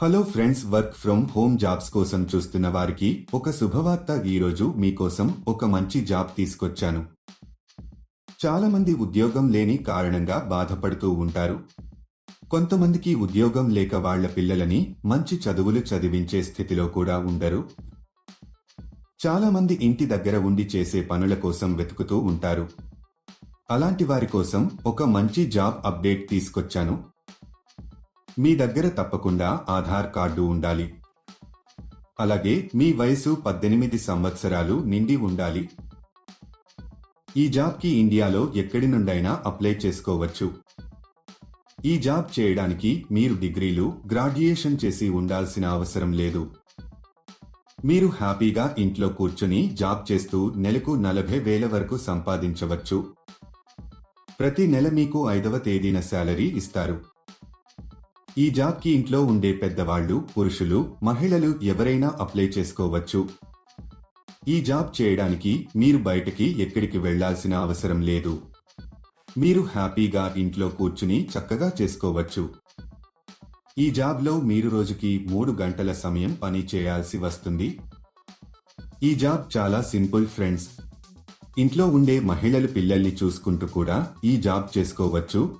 Hello friends work from home jobs కోసం చూస్తున్న వారికి ఒక శుభవార్త ఈరోజు మీకోసం ఒక మంచి జాబ్ తీసుకొచ్చాను. చాలా మంది ఉద్యోగం లేని కారణంగా బాధపడుతూ ఉంటారు. కొంతమందికి ఉద్యోగం లేక వాళ్ళ పిల్లలని మంచి చదువులు చదివించే స్థితిలో కూడా ఉండరు. చాలా మంది ఇంటి దగ్గర ఉండి చేసే పనుల కోసం వెతుకుతూ ఉంటారు. అలాంటి వారి కోసం ఒక మంచి జాబ్ అప్డేట్ తీసుకొచ్చాను. మీ దగ్గర తప్పకుండా ఆధార్ కార్డు ఉండాలి. అలాగే మీ వయసు పద్దెనిమిది సంవత్సరాలు నిండి ఉండాలి. ఈ జాబ్కి ఇండియాలో ఎక్కడి నుండైనా అప్లై చేసుకోవచ్చు. ఈ జాబ్ చేయడానికి మీరు డిగ్రీలు గ్రాడ్యుయేషన్ చేసి ఉండాల్సిన అవసరం లేదు. మీరు హ్యాపీగా ఇంట్లో కూర్చుని జాబ్ చేస్తూ నెలకు నలభై వేల వరకు సంపాదించవచ్చు. ప్రతి నెల మీకు ఐదవ తేదీన శాలరీ ఇస్తారు. ఈ జాబ్కి ఇంట్లో ఉండే పెద్దవాళ్ళు పురుషులు మహిళలు ఎవరైనా అప్లై చేసుకోవచ్చు. ఈ జాబ్ చేయడానికి మీరు బయటకి ఎక్కడికి వెళ్ళాల్సిన అవసరం లేదు. మీరు హ్యాపీగా ఇంట్లో కూర్చుని చక్కగా చేసుకోవచ్చు. ఈ జాబ్లో మీరు రోజుకి మూడు గంటల సమయం పని చేయాల్సి వస్తుంది. ఈ జాబ్ చాలా సింపుల్ ఫ్రెండ్స్. ఇంట్లో ఉండే మహిళలు పిల్లల్ని చూసుకుంటూ కూడా ఈ జాబ్ చేసుకోవచ్చు.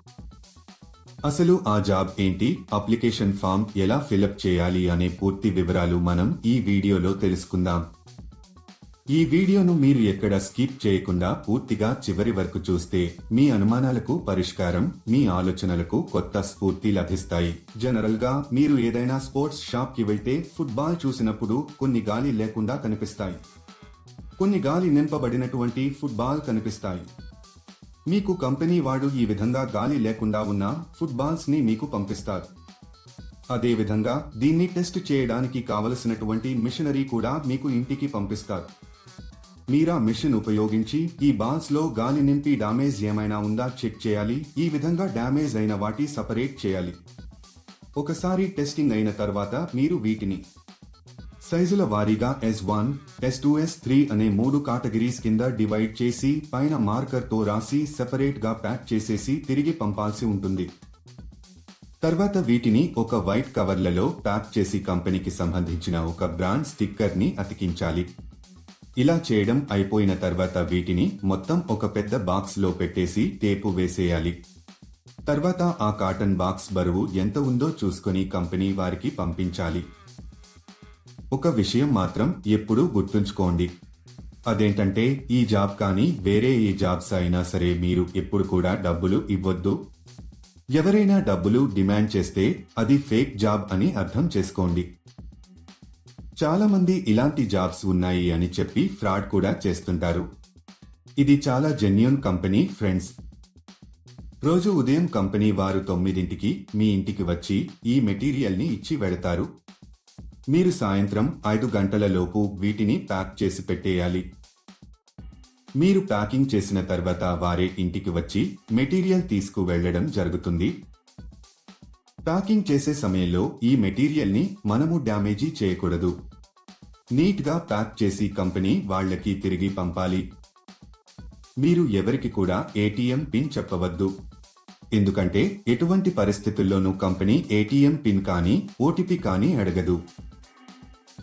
అసలు ఆ జాబ్ ఏంటి? అప్లికేషన్ ఫామ్ ఎలా ఫిలప్ చేయాలి అనే పూర్తి వివరాలు మనం ఈ వీడియోలో తెలుసుకుందాం. ఈ వీడియోను మీరు ఎక్కడ స్కిప్ చేయకుండా పూర్తిగా చివరి వరకు చూస్తే మీ అనుమానాలకు పరిష్కారం మీ ఆలోచనలకు కొత్త స్ఫూర్తి లభిస్తాయి. జనరల్గా మీరు ఏదైనా స్పోర్ట్స్ షాప్కి వెళ్తే ఫుట్బాల్ చూసినప్పుడు కొన్ని గాలి లేకుండా కనిపిస్తాయి. కొన్ని గాలి నింపబడినటువంటి ఫుట్బాల్ కనిపిస్తాయి. మీకు కంపెనీ వాడు ఈ విధంగా గాలి లేకుండా ఉన్న ఫుట్బాల్స్ని మీకు పంపిస్తారు. అదే విధంగా దీన్ని టెస్ట్ చేయడానికి కావలసినటువంటి మిషనరీ కూడా మీకు ఇంటికి పంపిస్తారు. మీరా మిషన్ ఉపయోగించి ఈ బాల్స్లో గాలి నింపి డామేజ్ ఏమైనా ఉందా చెక్ చేయాలి. ఈ విధంగా డామేజ్ అయిన వాటి సపరేట్ చేయాలి. ఒకసారి టెస్టింగ్ అయిన తర్వాత మీరు వీటిని సైజుల వారీగా S one S two S three అనే మూడు కేటగిరీస్ కింద డివైడ్ చేసి పైన మార్కర్తో రాసి సెపరేట్గా ప్యాక్ చేసేసి తిరిగి పంపాల్సి ఉంటుంది. తర్వాత వీటిని ఒక వైట్ కవర్లలో ప్యాక్ చేసి కంపెనీకి సంబంధించిన ఒక బ్రాండ్ స్టిక్కర్ని అతికించాలి. ఇలా చేయడం అయిపోయిన తర్వాత వీటిని మొత్తం ఒక పెద్ద బాక్స్లో పెట్టేసి టేపు వేసేయాలి. తర్వాత ఆ కాటన్ బాక్స్ బరువు ఎంత ఉందో చూసుకొని కంపెనీ వారికి పంపించాలి. ఒక విషయం మాత్రం ఎప్పుడూ గుర్తుంచుకోండి. అదేంటంటే ఈ జాబ్ కానీ వేరే ఏ జాబ్స్ అయినా సరే మీరు ఎప్పుడు కూడా డబ్బులు ఇవ్వద్దు. ఎవరైనా డబ్బులు డిమాండ్ చేస్తే అది ఫేక్ జాబ్ అని అర్థం చేసుకోండి. చాలా మంది ఇలాంటి జాబ్స్ ఉన్నాయి అని చెప్పి ఫ్రాడ్ కూడా చేస్తుంటారు. ఇది చాలా జెన్యున్ కంపెనీ ఫ్రెండ్స్. రోజు ఉదయం కంపెనీ వారు తొమ్మిదింటికి మీ ఇంటికి వచ్చి ఈ మెటీరియల్ని ఇచ్చి వెడతారు మీరు సాయంత్రం ఐదు గంటలలోపు వీటిని ప్యాక్ చేసి పెట్టేయాలి. మీరు ప్యాకింగ్ చేసిన తర్వాత వారే ఇంటికి వచ్చి మెటీరియల్ తీసుకు వెళ్ళడం జరుగుతుంది. ప్యాకింగ్ చేసే సమయంలో ఈ మెటీరియల్ని మనము డ్యామేజీ చేయకూడదు. నీట్గా ప్యాక్ చేసి కంపెనీ వాళ్ళకి తిరిగి పంపాలి. మీరు ఎవరికి కూడా ఏటీఎం పిన్ చెప్పవద్దు. ఎందుకంటే ఎటువంటి పరిస్థితుల్లోనూ కంపెనీ ఏటీఎం పిన్ కానీ ఓటీపీ కానీ అడగదు.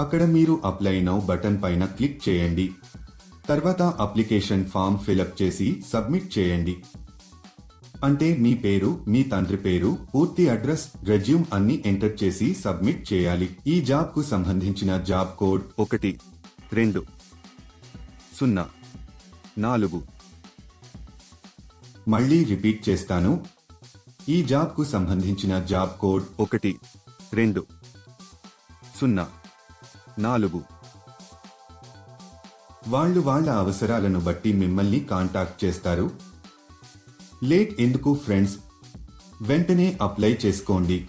అక్కడ మీరు అప్లై నౌ బటన్ పైన క్లిక్ చేయండి. తర్వాత అప్లికేషన్ ఫామ్ ఫిలప్ చేసి సబ్మిట్ చేయండి. అంటే మీ పేరు మీ తండ్రి పేరు పూర్తి అడ్రస్ రెజ్యూమ్ అన్ని ఎంటర్ చేసి సబ్మిట్ చేయాలి. ఈ జాబ్కు సంబంధించిన జాబ్ కోడ్ ఒకటి రెండు సున్నా నాలుగు. మళ్ళీ రిపీట్ చేస్తాను. ఈ జాబ్కు సంబంధించిన జాబ్ కోడ్ ఒకటి రెండు సున్నా. నాలుగు. వాళ్ళు వాళ్ళ అవసరాలను బట్టి మిమ్మల్ని కాంటాక్ట్ చేస్తారు. లేట్ ఎందుకు ఫ్రెండ్స్? వెంటనే అప్లై చేసుకోండి.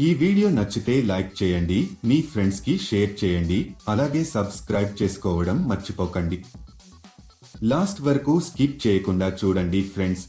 ఈ వీడియో నచ్చితే లైక్ చేయండి మీ ఫ్రెండ్స్కి షేర్ చేయండి అలాగే సబ్స్క్రైబ్ చేసుకోవడం మర్చిపోకండి. లాస్ట్ వరకు స్కిప్ చేయకుండా చూడండి ఫ్రెండ్స్.